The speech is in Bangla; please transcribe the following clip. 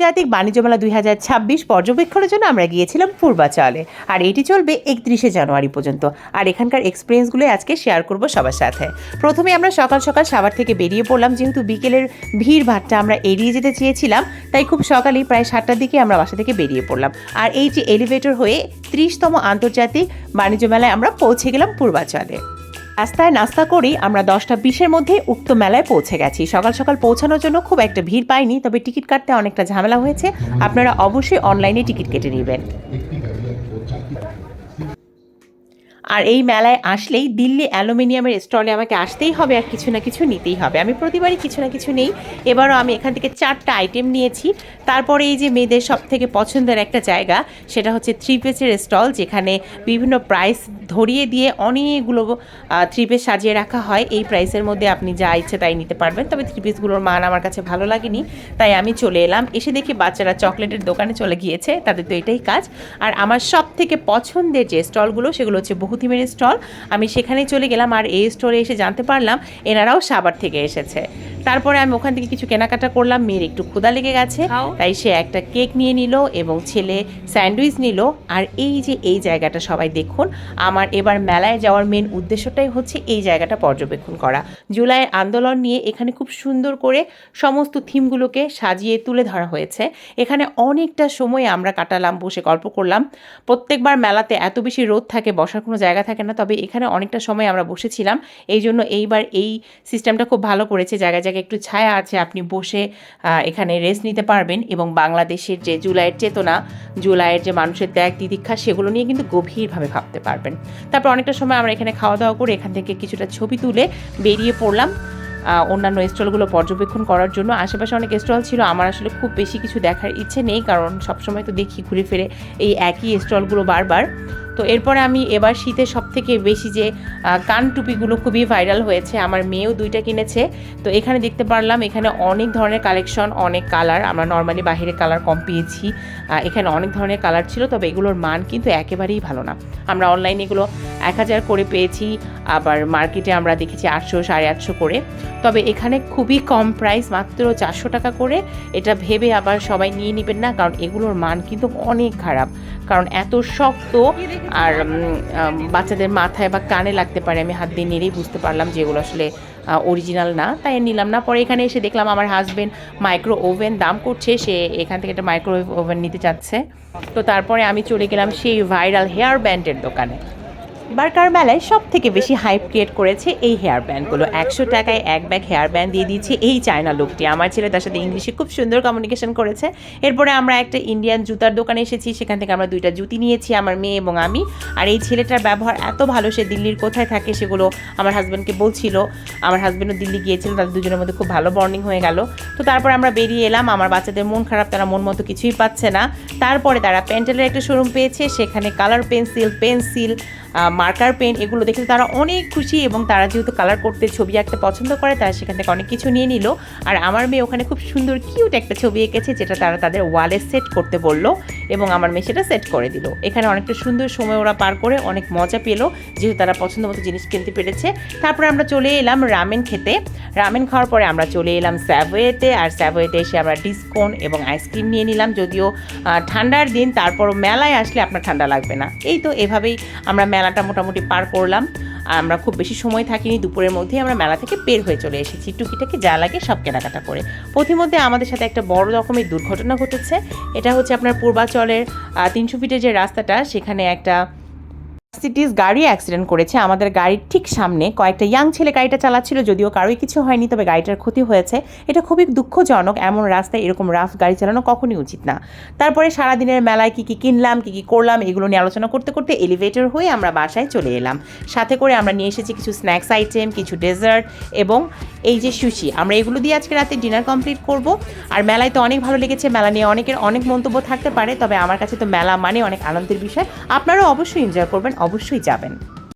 আন্তর্জাতিক বাণিজ্য মেলা দুই হাজার ছাব্বিশ পর্যবেক্ষণের জন্য আমরা গিয়েছিলাম পূর্বাচলে। আর এটি চলবে একত্রিশে জানুয়ারি পর্যন্ত। আর এখানকার এক্সপিরিয়েন্সগুলো আজকে শেয়ার করব সবার সাথে। প্রথমে আমরা সকাল সকাল সাবার থেকে বেরিয়ে পড়লাম, যেহেতু বিকেলের ভিড় ভাট্টা আমরা এড়িয়ে যেতে চেয়েছিলাম, তাই খুব সকালেই প্রায় সাতটার দিকে আমরা বাসা থেকে বেরিয়ে পড়লাম। আর এই যে এলিভেটর হয়ে ত্রিশতম আন্তর্জাতিক বাণিজ্য মেলায় আমরা পৌঁছে গেলাম পূর্বাচলে। রাস্তায় নাস্তা করেই আমরা দশটা বিশের মধ্যে উক্ত মেলায় পৌঁছে গেছি। সকাল সকাল পৌঁছানোর জন্য খুব একটা ভিড় পাইনি, তবে টিকিট কাটতে অনেকটা ঝামেলা হয়েছে। আপনারা অবশ্যই অনলাইনে টিকিট কেটে নেবেন। আর এই মেলায় আসলেই দিল্লি অ্যালুমিনিয়ামের স্টলে আমাকে আসতেই হবে আর কিছু না কিছু নিতেই হবে। আমি প্রতিবারই কিছু না কিছু নেই। এবারও আমি এখান থেকে চারটা আইটেম নিয়েছি। তারপরে এই যে মেয়েদের সব থেকে পছন্দের একটা জায়গা, সেটা হচ্ছে থ্রি পিসের স্টল যেখানে বিভিন্ন প্রাইস ধরিয়ে দিয়ে অনেকগুলো থ্রি পিস সাজিয়ে রাখা হয়। এই প্রাইসের মধ্যে আপনি যা ইচ্ছে তাই নিতে পারবেন। তবে থ্রি পিসগুলোর মান আমার কাছে ভালো লাগেনি তাই আমি চলে এলাম। এসে দেখি বাচ্চারা চকলেটের দোকানে চলে গিয়েছে তাদের তো এটাই কাজ। আর আমার সব থেকে পছন্দের যে স্টলগুলো সেগুলো হচ্ছে বহুতিমের স্টল আমি সেখানেই চলে গেলাম আর এই স্টলে এসে জানতে পারলাম এনারাও সাবার থেকে এসেছে। তারপরে আমি ওখান থেকে কিছু কেনাকাটা করলাম মেয়ের একটু ক্ষুদা লেগে গেছে তাই সে একটা কেক নিয়ে নিল এবং ছেলে স্যান্ডউইচ নিল। আর এই যে এই জায়গাটা সবাই দেখুন আমার এবার মেলায় যাওয়ার মেন উদ্দেশ্যটাই হচ্ছে এই জায়গাটা পর্যবেক্ষণ করা। জুলাইয়ের আন্দোলন নিয়ে এখানে খুব সুন্দর করে সমস্ত থিমগুলোকে সাজিয়ে তুলে ধরা হয়েছে। এখানে অনেকটা সময় আমরা কাটালাম, বসে গল্প করলাম। প্রত্যেকবার মেলাতে এত বেশি রোদ থাকে, বসার কোনো জায়গা থাকে না, তবে এখানে অনেকটা সময় আমরা বসেছিলাম। এই জন্য এইবার এই সিস্টেমটা খুব ভালো করেছে। জায়গায় জায়গায় একটু ছায়া আছে, আপনি বসে এখানে রেস্ট নিতে পারবেন এবং বাংলাদেশের যে জুলাইয়ের চেতনা, জুলাইয়ের যে মানুষের ত্যাগ তিতিক্ষা সেগুলো নিয়ে কিন্তু গভীরভাবে ভাবতে পারবেন। তারপর অনেকটা সময় আমরা এখানে খাওয়া দাওয়া করে এখান থেকে কিছুটা ছবি তুলে বেরিয়ে পড়লাম অন্যান্য স্টলগুলো পর্যবেক্ষণ করার জন্য। আশেপাশে অনেক স্টল ছিল, আমার আসলে খুব বেশি কিছু দেখার ইচ্ছে নেই, কারণ সবসময় তো দেখি ঘুরে ফিরে এই একই স্টলগুলো বারবার। তো এরপরে আমি এবার শীতে সব থেকে বেশি যে কান টুপিগুলো খুবই ভাইরাল হয়েছে, আমার মেয়েও দুইটা কিনেছে। তো এখানে দেখতে পারলাম, এখানে অনেক ধরনের কালেকশন, অনেক কালার, আমরা নর্মালি বাইরে কালার কম পেয়েছি। এখানে অনেক ধরনের কালার ছিল, তবে এগুলোর মান কিন্তু একেবারেই ভালো না। আমরা অনলাইনে এগুলো এক হাজার করে পেয়েছি, আবার মার্কেটে আমরা দেখেছি আটশো, সাড়ে আটশো করে। তবে এখানে খুবই কম প্রাইস, মাত্র চারশো টাকা করে। এটা ভেবে আবার সবাই নিয়ে নেবেন না, কারণ এগুলোর মান কিন্তু অনেক খারাপ। কারণ এত শক্ত আর বাচ্চাদের মাথায় বা কানে লাগতে পারে, আমি হাত দিয়ে নেড়েই বুঝতে পারলাম যে এগুলো আসলে অরিজিনাল না, তাই নিলাম না। পরে এখানে এসে দেখলাম আমার হাজব্যান্ড মাইক্রো ওভেন দাম করছে, সে এখান থেকে একটা মাইক্রোওয়েভ ওভেন নিতে চাচ্ছে। তো তারপরে আমি চলে গেলাম সেই ভাইরাল হেয়ার ব্যান্ডের দোকানে। বার্কার মেলায় সব থেকে বেশি হাইপ ক্রিয়েট করেছে এই হেয়ার ব্যান্ডগুলো একশো টাকায় এক ব্যাগ হেয়ার ব্যান্ড দিয়ে দিয়েছে এই চায়না লোকটি। আমার ছেলে তার সাথে ইংলিশে খুব সুন্দর কমিউনিকেশন করেছে। এরপরে আমরা একটা ইন্ডিয়ান জুতার দোকানে এসেছি, সেখান থেকে আমরা দুইটা জুতি নিয়েছি, আমার মেয়ে এবং আমি। আর এই ছেলেটার ব্যবহার এত ভালো, সে দিল্লির কোথায় থাকে সেগুলো আমার হাজব্যান্ডকে বলছিল। আমার হাজব্যান্ডও দিল্লি গিয়েছিল, তাদের দুজনের মধ্যে খুব ভালো বর্নিং হয়ে গেল। তো তারপর আমরা বেরিয়ে এলাম, আমার বাচ্চাদের মন খারাপ, তারা মন মতো কিছুই পাচ্ছে না। তারপরে তারা পেন্টেলের একটা শোরুম পেয়েছে, সেখানে colour pencil pencil marker pen, এগুলো দেখে তারা অনেক খুশি এবং তারা যেহেতু কালার করতে, ছবি আঁকতে পছন্দ করে, তারা সেখান থেকে অনেক কিছু নিয়ে নিল। আর আমার মেয়ে ওখানে খুব সুন্দর কিউট একটা ছবি এঁকেছে, যেটা তারা তাদের ওয়ালে সেট করতে বলল এবং আমার মেয়ে সেটা সেট করে দিল। এখানে অনেকটা সুন্দর সময় ওরা পার করে, অনেক মজা পেল, যেহেতু তারা পছন্দ মতো জিনিস কিনতে পেরেছে। তারপরে আমরা চলে এলাম রামেন খেতে। রামেন খাওয়ার পরে আমরা চলে এলাম স্যাভোয়েতে আর স্যাভোয়েতে এসে আমরা ডিসকোন এবং আইসক্রিম নিয়ে নিলাম। যদিও ঠান্ডার দিন, তারপরও মেলায় আসলে আপনার ঠান্ডা লাগবে না। এই তো এভাবেই আমরা মেলাটা মোটামুটি পার করলাম। আর আমরা খুব বেশি সময় থাকিনি, দুপুরের মধ্যেই আমরা মেলা থেকে বের হয়ে চলে এসেছি টুকিটাকে যা লাগে সব কেনাকাটা করে। প্রতিমধ্যে আমাদের সাথে একটা বড় রকমের দুর্ঘটনা ঘটেছে। এটা হচ্ছে আপনার পূর্বাচলের তিনশো ফিটের যে রাস্তাটা, সেখানে একটা সিটিস গাড়ি অ্যাক্সিডেন্ট করেছে। আমাদের গাড়ির ঠিক সামনে কয়েকটা ইয়াং ছেলে গাড়িটা চালাচ্ছিল, যদিও কারোই কিছু হয়নি, তবে গাড়িটার ক্ষতি হয়েছে। এটা খুবই দুঃখজনক, এমন রাস্তায় এরকম রাফ গাড়ি চালানো কখনই উচিত না। তারপরে সারাদিনের মেলায় কী কী কিনলাম, কী কী করলাম, এগুলো নিয়ে আলোচনা করতে করতে এলিভেটর হয়ে আমরা বাসায় চলে এলাম। সাথে করে আমরা নিয়ে এসেছি কিছু স্ন্যাক্স আইটেম কিছু ডেজার্ট এবং এই যে সুশি আমরা এগুলো দিয়ে আজকে রাতে ডিনার কমপ্লিট করব। আর মেলায় তো অনেক ভালো লেগেছে, মেলা নিয়ে অনেকের অনেক মন্তব্য থাকতে পারে, তবে আমার কাছে তো মেলা মানে অনেক আনন্দের বিষয়। আপনারাও অবশ্যই এনজয় করবেন। অবশ্যই যাবেন।